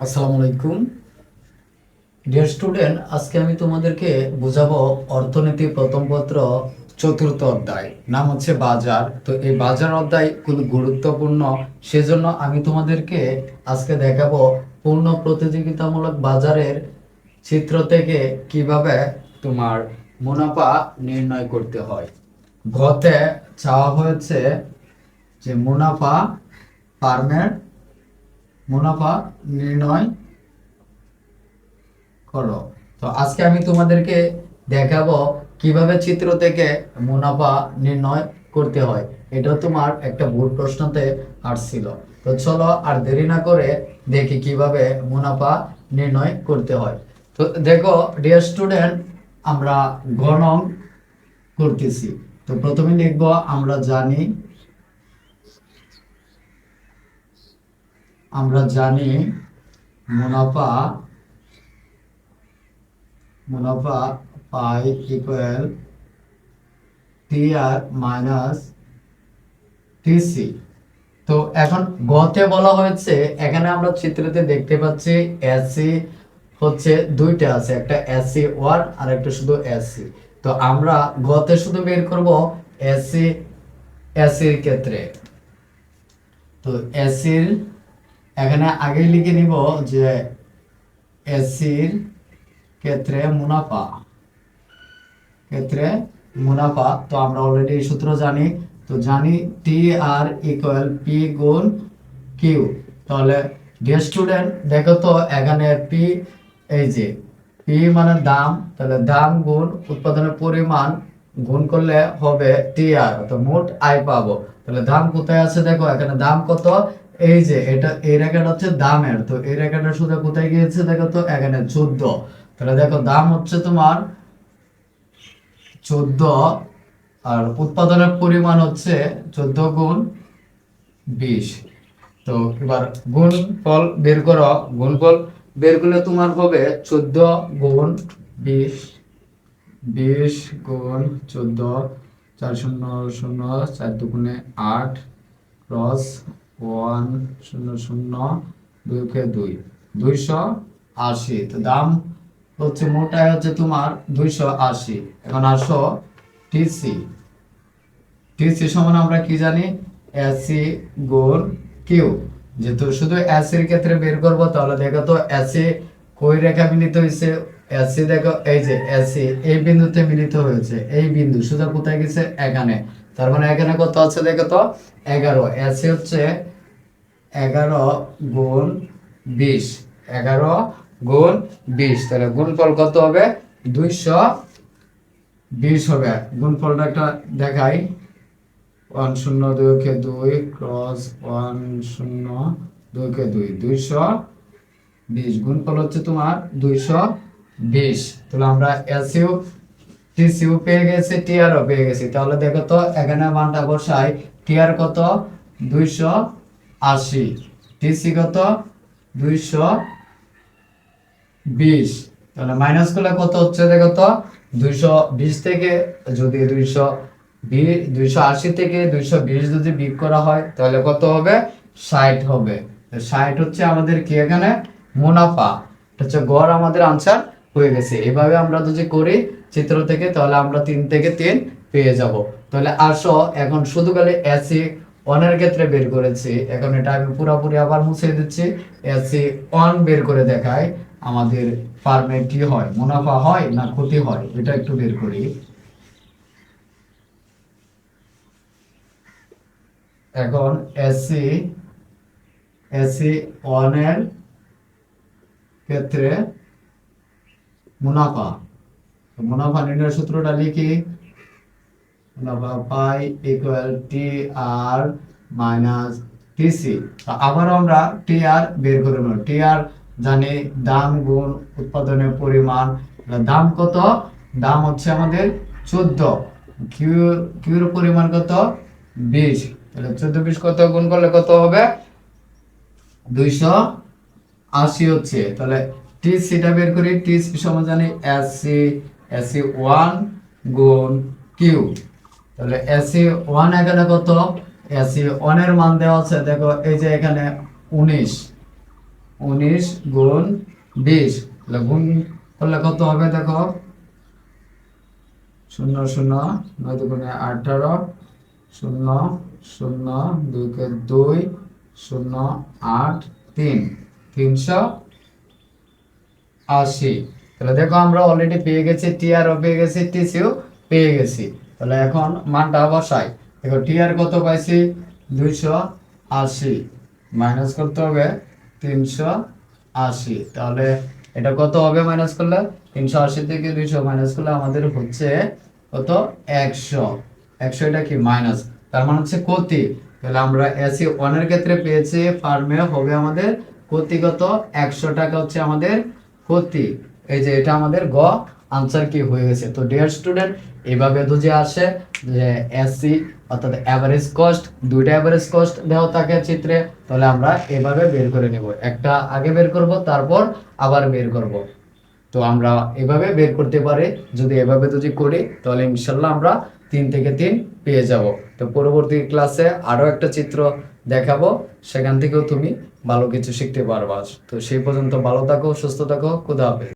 আসসালামু আলাইকুম। Dear student আজকে আমি তোমাদেরকে বোঝাবো অর্থনীতি প্রথম পত্র, চতুর্থ অধ্যায়। নাম হচ্ছে বাজার। তো এই বাজার অধ্যায় খুব গুরুত্বপূর্ণ। সেজন্য আমি তোমাদেরকে আজকে দেখাবো পূর্ণ প্রতিযোগিতামূলক বাজারের চিত্র থেকে কীভাবে তোমার মুনাফা নির্ণয় করতে হয়। ঘতে চাওয়া হয়েছে যে মুনাফা ফার্মের মুনাফা নির্ণয় করো। তো আজকে আমি তোমাদেরকে দেখাবো কীভাবে চিত্র থেকে মুনাফা নির্ণয় করতে হয়। এটা তোমার একটা ভুল প্রশ্নতে আসছিল। তো চলো আর দেরি না করে দেখি কীভাবে মুনাফা নির্ণয় করতে হয়। তো দেখো ডিয়ার স্টুডেন্ট আমরা গণন করতেছি। তো প্রথমে লিখব, আমরা জানি আমরা জানি মুনাফা মুনাফা পাই equal T R minus T C তো এখন গতে বলা হয়েছে, এখানে আমরা চিত্রতে দেখতে পাচ্ছি এসি হচ্ছে দুইটা আছে, একটা এসি ওয়ান আর একটা শুধু এসি তো আমরা গতে শুধু বের করব এসি এসির ক্ষেত্রে। তো এসির এখানে আগে লিখে নিব যে এসির ক্ষেত্রে মুনাফা। ক্ষেত্রে মুনাফা, তো আমরা অলরেডি এই সূত্র জানি, তো জানি টি আর ইকুয়াল পি গুণ কিউ তাহলে ডিয়ার স্টুডেন্ট দেখো তো এখানে পি এই যে পি মানে দাম, তাহলে দাম গুণ উৎপাদনের পরিমাণ গুণ করলে হবে টি আর তো মোট আয় পাবো। তাহলে দাম কোথায় আছে দেখো, এখানে দাম কত? এই যে এটা, এই রেখাটা হচ্ছে দামের, তো এই রেখাটা শুধু কোথায় গিয়েছে? দেখো তো, এখানে চোদ্দ। তাহলে দেখো, দাম হচ্ছে তোমার চোদ্দ, আর উৎপাদনের পরিমাণ হচ্ছে চোদ্দ গুণ বিশ। তো এবার গুণফল বের করো, গুণফল বের করলে তোমার হবে চোদ্দ গুণ বিশ। বিশ গুণ চোদ্দ, চার শূন্য শূন্য, চার দুগুণে আট, ক্রস ওয়ান শূন্য শূন্য দুইকে দুই। দুইশো আশি। তো দাম হচ্ছে মোটায় হচ্ছে তোমার দুইশো আশি। এখন আসো টিসি। টিসি সমান আমরা কি জানি? এসি গুণ কিউ। যেহেতু শুধু এসির ক্ষেত্রে বের করব, তাহলে দেখো তো এসি কই রেখা মিলিত হয়েছে? এসি দেখো, এই যে এসি, এই বিন্দুতে মিলিত হয়েছে। এই বিন্দু সোজা কোথায় গেছে? এখানে। তার মানে এখানে কত আছে দেখো তো? এগারো। এসি হচ্ছে এগারো গুণ বিশ। এগারো গুণ বিশ। তাহলে গুণফল কত হবে? দুইশো বিশ হবে। গুণফলটা একটা দেখাই। ওয়ান শূন্য দুইকে দুই ক্রস ওয়ান শূন্য দুইকে দুই। দুইশো বিশ। গুণফল হচ্ছে তোমার দুইশো বিশ। তাহলে আমরা টিসিউ পেয়ে গেছি, টিআরও পেয়ে গেছি। তাহলে দেখো তো, এখানে মানটা বসাই, টিআর কত? দুইশো আশি। টিসি কত? দুইশো বিশ। তাহলে মাইনাস করলে কত হচ্ছে দেখো তো? দুইশো বিশ থেকে যদি দুইশো দুইশো আশি থেকে দুইশো বিশ যদি বিক করা হয়, তাহলে কত হবে? ষাট হবে। ষাট হচ্ছে আমাদের কি এখানে? মুনাফা। হচ্ছে গড় আমাদের আনসার হয়ে গেছে। এভাবে আমরা যদি করি চিত্র থেকে, তাহলে আমরা তিন থেকে তিন পেয়ে যাব। তাহলে আসো, এখন শুধু গেলে এসি অনের ক্ষেত্রে বের করেছি। এখন এটা আমি পুরোপুরি আবার মুছে দিচ্ছি। এসি অন বের করে দেখাই আমাদের ফার্মে কি হয়। মুনাফা হয় না ক্ষতি হয়? এটা একটু বের করি। এখন এসি এসি ওয়ানের ক্ষেত্রে মুনাফা। মুনাফা নির্ণয় সূত্রটা লিখি। মুনাফা পাই equal T R minus T C আবারও আমরা টি আর বের করে নেব। টি আর জানি দাম গুণ উৎপাদনের পরিমাণ। দাম কত? দাম হচ্ছে আমাদের চোদ্দ। কিউ কিউর পরিমাণ কত? বিশ। তাহলে চোদ্দ বিশ কত? গুণ করলে কত হবে? দুইশো আশি হচ্ছে। তাহলে টি সিটা বের করি। টি সমান জানি এস সি এস ওয়ান গুণ কিউ তাহলে এস ওয়ান এখানে কত? এস ওয়ানের মান দেওয়া আছে, দেখো, এই যে এখানে উনিশ। উনিশ গুণ বিশ। তাহলে গুণ করলে কত হবে, দেখো? শূন্য শূন্য, নয় দুগুণে আঠারো, শূন্য শূন্য, দুইকে দুই, শূন্য, আট, তিন। তিনশো আশি। তাহলে দেখো আমরা অলরেডি পেয়ে গেছি টিআরও পেয়ে গেছি টিসিও পেয়ে গেছি। তাহলে এখন মানটা বসাই দেখো টিআর কত পাইছি? দুইশো আশি। মাইনাস করতে হবে তিনশো আশি। তাহলে এটা কত হবে মাইনাস করলে? তিনশো আশি থেকে দুইশো মাইনাস করলে আমাদের হচ্ছে কত? একশো। একশো এটা কি? মাইনাস। তার মানে হচ্ছে কতি তাহলে আমরা এসি ওয়ানের ক্ষেত্রে পেয়েছি ফার্মে হবে আমাদের কতি কত? একশো টাকা হচ্ছে আমাদের ক্ষতি। এই যে এটা আমাদের গ আনসার কি হয়ে গেছে? তো ডিয়ার স্টুডেন্ট এইভাবে যদি আসে যে এসসি অর্থাৎ অ্যাভারেজ কস্ট দুইটা অ্যাভারেজ কস্ট দেওয়া থাকে চিত্রে, তাহলে আমরা এভাবে বের করে নেব। একটা আগে বের করব, তারপর আবার বের করব। তো আমরা এভাবে বের করতে পারি, যদি এভাবে যদি করি, তাহলে ইনশাল্লাহ আমরা তিন থেকে তিন পেয়ে যাব। তো পরবর্তী ক্লাসে আরও একটা চিত্র দেখাবো, সেখান থেকেও তুমি ভালো কিছু শিখতে পারবা। তো সেই পর্যন্ত ভালো থাকো, সুস্থ থাকো, খুদা হাফেজ।